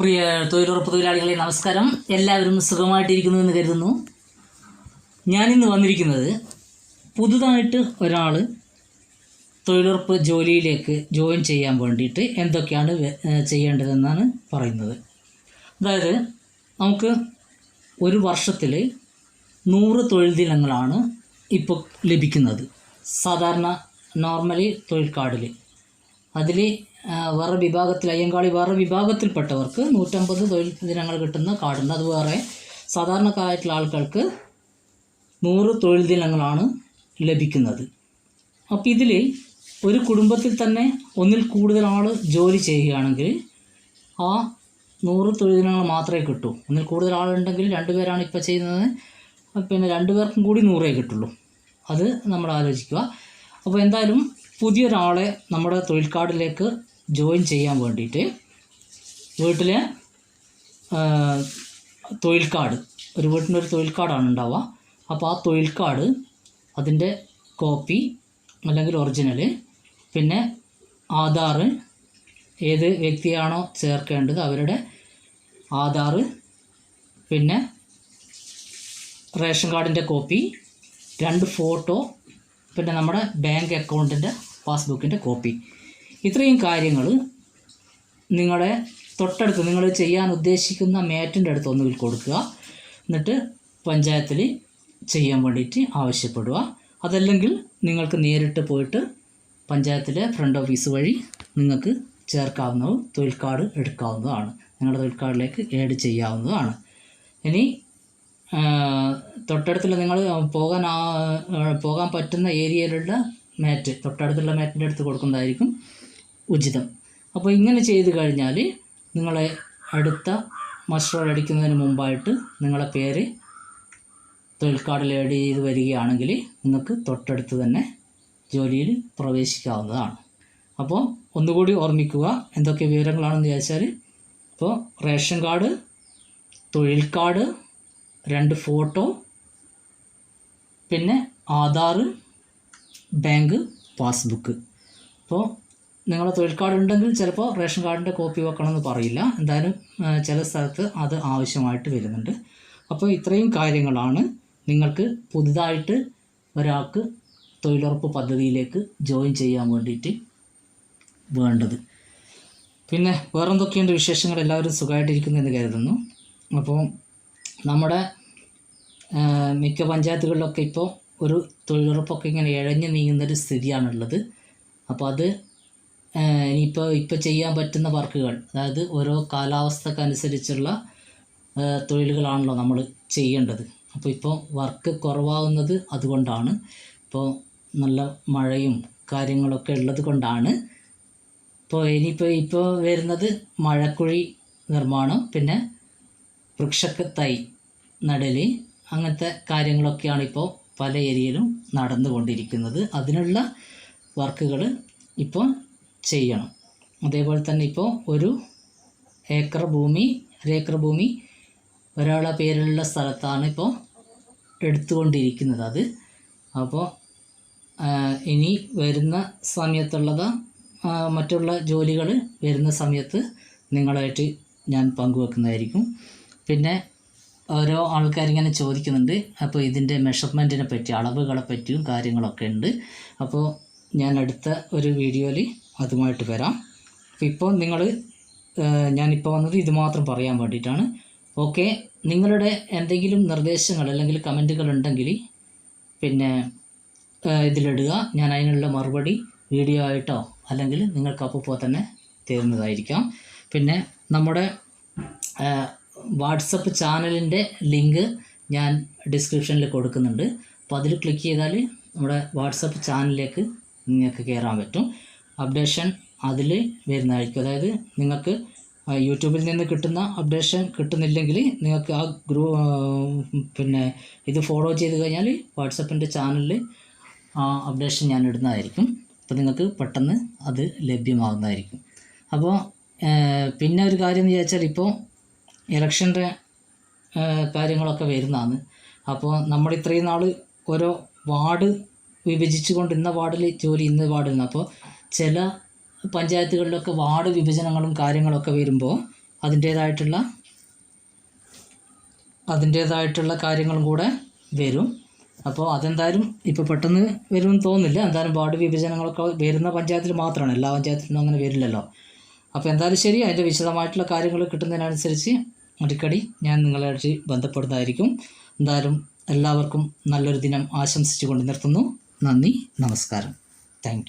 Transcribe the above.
പ്രിയ തൊഴിലുറപ്പ് തൊഴിലാളികളെ നമസ്കാരം. എല്ലാവരും സുഖമായിട്ടിരിക്കുന്നു എന്ന് കരുതുന്നു. ഞാനിന്ന് വന്നിരിക്കുന്നത് പുതുതായിട്ട് ഒരാൾ തൊഴിലുറപ്പ് ജോലിയിലേക്ക് ജോയിൻ ചെയ്യാൻ വേണ്ടിയിട്ട് എന്തൊക്കെയാണ് ചെയ്യേണ്ടതെന്നാണ് പറയുന്നത്. അതായത് നമുക്ക് ഒരു വർഷത്തിൽ നൂറ് തൊഴിൽ ദിനങ്ങളാണ് ഇപ്പോൾ ലഭിക്കുന്നത്. സാധാരണ നോർമലി തൊഴിൽ കാർഡിൽ അതിൽ വേറെ വിഭാഗത്തിൽ അയ്യങ്കാളി വേറെ വിഭാഗത്തിൽപ്പെട്ടവർക്ക് നൂറ്റമ്പത് തൊഴിൽ ദിനങ്ങൾ കിട്ടുന്ന കാർഡുണ്ട്. അത് വേറെ സാധാരണക്കാരായിട്ടുള്ള ആൾക്കാർക്ക് നൂറ് തൊഴിൽ ദിനങ്ങളാണ് ലഭിക്കുന്നത്. അപ്പോൾ ഇതിൽ ഒരു കുടുംബത്തിൽ തന്നെ ഒന്നിൽ കൂടുതൽ ആൾ ജോലി ചെയ്യുകയാണെങ്കിൽ ആ നൂറ് തൊഴിൽ ദിനങ്ങൾ മാത്രമേ കിട്ടൂ. ഒന്നിൽ കൂടുതൽ ആളുണ്ടെങ്കിൽ രണ്ട് പേരാണ് ഇപ്പോൾ ചെയ്യുന്നത്. പിന്നെ രണ്ട് പേർക്കും കൂടി നൂറേ കിട്ടുള്ളൂ. അത് നമ്മൾ ആലോചിക്കുക. അപ്പോൾ എന്തായാലും പുതിയൊരാളെ നമ്മുടെ തൊഴിൽ കാർഡിലേക്ക് ജോയിൻ ചെയ്യാൻ വേണ്ടിയിട്ട് വീട്ടിലെ തൊഴിൽ കാർഡ് ഒരു വീട്ടിന്റെ ഒരു തൊഴിൽ കാർഡാണ് ഉണ്ടാവുക. അപ്പോൾ ആ തൊഴിൽ കാർഡ് അതിന്റെ കോപ്പി അല്ലെങ്കിൽ ഒറിജിനൽ പിന്നെ ആധാർ ഏത് വ്യക്തിയാണോ ചേർക്കേണ്ടത് അവരുടെ ആധാർ പിന്നെ റേഷൻ കാർഡിന്റെ കോപ്പി രണ്ട് ഫോട്ടോ പിന്നെ നമ്മുടെ ബാങ്ക് അക്കൗണ്ടിന്റെ പാസ്ബുക്കിന്റെ കോപ്പി. ഇത്രയും കാര്യങ്ങൾ നിങ്ങളുടെ തൊട്ടടുത്ത് നിങ്ങൾ ചെയ്യാൻ ഉദ്ദേശിക്കുന്ന മേറ്റിന്റെ അടുത്ത് ഒന്നുകിൽ കൊടുക്കുക. എന്നിട്ട് പഞ്ചായത്തിൽ ചെയ്യാൻ വേണ്ടിയിട്ട് ആവശ്യപ്പെടുക. അതല്ലെങ്കിൽ നിങ്ങൾക്ക് നേരിട്ട് പോയിട്ട് പഞ്ചായത്തിലെ ഫ്രണ്ട് ഓഫീസ് വഴി നിങ്ങൾക്ക് ചേർക്കാവുന്നതും തൊഴിൽ കാർഡ് എടുക്കാവുന്നതാണ്. നിങ്ങളുടെ തൊഴിൽ കാർഡിലേക്ക് ഏഡ് ചെയ്യാവുന്നതാണ്. ഇനി തൊട്ടടുത്തുള്ള നിങ്ങൾ പോകാൻ പോകാൻ പറ്റുന്ന ഏരിയയിലുള്ള മാറ്റ് തൊട്ടടുത്തുള്ള മാറ്റിന്റെ അടുത്ത് കൊടുക്കുന്നതായിരിക്കും ഉചിതം. അപ്പോൾ ഇങ്ങനെ ചെയ്ത് കഴിഞ്ഞാൽ നിങ്ങളെ അടുത്ത മസ്റ്റർ അടിക്കുന്നതിന് മുമ്പായിട്ട് നിങ്ങളെ പേര് തൊഴിൽ കാർഡിൽ ആഡ് ചെയ്ത് വരികയാണെങ്കിൽ നിങ്ങൾക്ക് തൊട്ടടുത്ത് തന്നെ ജോലിയിൽ പ്രവേശിക്കാവുന്നതാണ്. അപ്പോൾ ഒന്നുകൂടി ഓർമ്മിക്കുക എന്തൊക്കെ വിവരങ്ങളാണെന്ന് ചോദിച്ചാൽ ഇപ്പോൾ റേഷൻ കാർഡ് തൊഴിൽ കാർഡ് രണ്ട് ഫോട്ടോ പിന്നെ ആധാർ ബാങ്ക് പാസ്ബുക്ക്. അപ്പോൾ നിങ്ങളെ തൊഴിൽ കാർഡ് ഉണ്ടെങ്കിൽ ചിലപ്പോൾ റേഷൻ കാർഡിന്റെ കോപ്പി വെക്കണമെന്ന് പറയില്ല. എന്തായാലും ചില സ്ഥലത്ത് അത് ആവശ്യമായിട്ട് വരുന്നുണ്ട്. അപ്പോൾ ഇത്രയും കാര്യങ്ങളാണ് നിങ്ങൾക്ക് പുതുതായിട്ട് ഒരാൾക്ക് തൊഴിലുറപ്പ് പദ്ധതിയിലേക്ക് ജോയിൻ ചെയ്യാൻ വേണ്ടിയിട്ട് വേണ്ടത്. പിന്നെ വേറെന്തൊക്കെയുണ്ട് വിശേഷങ്ങൾ? എല്ലാവരും സുഖമായിട്ടിരിക്കുന്നു എന്ന് കരുതുന്നു. അപ്പോൾ നമ്മുടെ മിക്ക പഞ്ചായത്തുകളിലൊക്കെ ഇപ്പോൾ ഒരു തൊഴിലുറപ്പൊക്കെ ഇങ്ങനെ ഇഴഞ്ഞു നീങ്ങുന്നൊരു സ്ഥിതിയാണുള്ളത്. അപ്പോൾ അത് ഇനിയിപ്പോൾ ഇപ്പോൾ ചെയ്യാൻ പറ്റുന്ന വർക്കുകൾ അതായത് ഓരോ കാലാവസ്ഥക്കനുസരിച്ചുള്ള അനുസരിച്ചുള്ള തൊഴിലുകളാണല്ലോ നമ്മൾ ചെയ്യേണ്ടത്. അപ്പോൾ ഇപ്പോൾ വർക്ക് കുറവാകുന്നത് അതുകൊണ്ടാണ്. ഇപ്പോൾ നല്ല മഴയും കാര്യങ്ങളൊക്കെ ഉള്ളത് കൊണ്ടാണ്. ഇപ്പോൾ ഇനിയിപ്പോൾ ഇപ്പോൾ വരുന്നത് മഴക്കുഴി നിർമ്മാണം പിന്നെ വൃക്ഷക്ക് തൈ നടൽ അങ്ങനത്തെ കാര്യങ്ങളൊക്കെയാണ് ഇപ്പോൾ പല ഏരിയയിലും നടന്നുകൊണ്ടിരിക്കുന്നത്. അതിനുള്ള വർക്കുകൾ ഇപ്പോൾ ചെയ്യണം. അതേപോലെ തന്നെ ഇപ്പോൾ ഒരു ഏക്കർ ഭൂമി ഒരേക്കർ ഭൂമി ഒരാളെ പേരിലുള്ള സ്ഥലത്താണ് ഇപ്പോൾ എടുത്തുകൊണ്ടിരിക്കുന്നത് അത്. അപ്പോൾ ഇനി വരുന്ന സമയത്തുള്ളത് മറ്റുള്ള ജോലികൾ വരുന്ന സമയത്ത് നിങ്ങളായിട്ട് ഞാൻ പങ്കുവെക്കുന്നതായിരിക്കും. പിന്നെ ഓരോ ആൾക്കാരിങ്ങനെ ചോദിക്കുന്നുണ്ട്. അപ്പോൾ ഇതിന്റെ മെഷർമെന്റിനെ പറ്റി അളവുകളെ പറ്റിയും കാര്യങ്ങളൊക്കെ ഉണ്ട്. അപ്പോൾ ഞാൻ അടുത്ത ഒരു വീഡിയോയിൽ അതുമായിട്ട് വരാം. അപ്പോൾ ഇപ്പോൾ നിങ്ങൾ ഞാനിപ്പോൾ വന്നത് ഇതുമാത്രം പറയാൻ വേണ്ടിയിട്ടാണ്. ഓക്കെ നിങ്ങളുടെ എന്തെങ്കിലും നിർദ്ദേശങ്ങൾ അല്ലെങ്കിൽ കമന്റുകൾ ഉണ്ടെങ്കിൽ പിന്നെ ഇതിലിടുക. ഞാൻ അതിനുള്ള മറുപടി വീഡിയോ ആയിട്ടോ അല്ലെങ്കിൽ നിങ്ങൾക്ക് അപ്പോൾ തന്നെ തരുന്നതായിരിക്കാം. പിന്നെ നമ്മുടെ വാട്സപ്പ് ചാനലിന്റെ ലിങ്ക് ഞാൻ ഡിസ്ക്രിപ്ഷനിൽ കൊടുക്കുന്നുണ്ട്. അപ്പോൾ അതിൽ ക്ലിക്ക് ചെയ്താൽ നമ്മുടെ വാട്സപ്പ് ചാനലിലേക്ക് നിങ്ങൾക്ക് കയറാൻ പറ്റും. അപ്ഡേഷൻ അതിൽ വരുന്നതായിരിക്കും. അതായത് നിങ്ങൾക്ക് യൂട്യൂബിൽ നിന്ന് കിട്ടുന്ന അപ്ഡേഷൻ കിട്ടുന്നില്ലെങ്കിൽ നിങ്ങൾക്ക് ആ ഗ്രൂ പിന്നെ ഇത് ഫോളോ ചെയ്ത് കഴിഞ്ഞാൽ വാട്സപ്പിന്റെ ചാനലിൽ ആ അപ്ഡേഷൻ ഞാൻ ഇടുന്നതായിരിക്കും. അപ്പോൾ നിങ്ങൾക്ക് പെട്ടെന്ന് അത് ലഭ്യമാകുന്നതായിരിക്കും. അപ്പോൾ പിന്നെ ഒരു കാര്യം എന്ന് വിചാരിച്ചാൽ ഇപ്പോൾ ഇലക്ഷന്റെ കാര്യങ്ങളൊക്കെ വരുന്നതാണ്. അപ്പോൾ നമ്മൾ ഇത്രയും നാൾ ഓരോ വാർഡ് വിഭജിച്ചുകൊണ്ട് ഇന്ന വാർഡിൽ ജോലി ഇന്ന വാർഡിൽ നിന്ന് അപ്പോൾ ചില പഞ്ചായത്തുകളിലൊക്കെ വാർഡ് വിഭജനങ്ങളും കാര്യങ്ങളൊക്കെ വരുമ്പോൾ അതിന്റേതായിട്ടുള്ള അതിന്റേതായിട്ടുള്ള കാര്യങ്ങളും കൂടെ വരും. അപ്പോൾ അതെന്തായാലും ഇപ്പോൾ പെട്ടെന്ന് വരുമെന്ന് തോന്നുന്നില്ല. എന്തായാലും വാർഡ് വിഭജനങ്ങളൊക്കെ വരുന്ന പഞ്ചായത്തിൽ മാത്രമാണ് എല്ലാ പഞ്ചായത്തിലും അങ്ങനെ വരില്ലല്ലോ. അപ്പോൾ എന്തായാലും ശരി. അതിന്റെ വിശദമായിട്ടുള്ള കാര്യങ്ങൾ കിട്ടുന്നതിനനുസരിച്ച് അടിക്കടി ഞാൻ നിങ്ങളായിട്ട് ബന്ധപ്പെടുന്നതായിരിക്കും. എന്തായാലും എല്ലാവർക്കും നല്ലൊരു ദിനം ആശംസിച്ചുകൊണ്ട് നിർത്തുന്നു. നന്ദി. നമസ്കാരം. താങ്ക്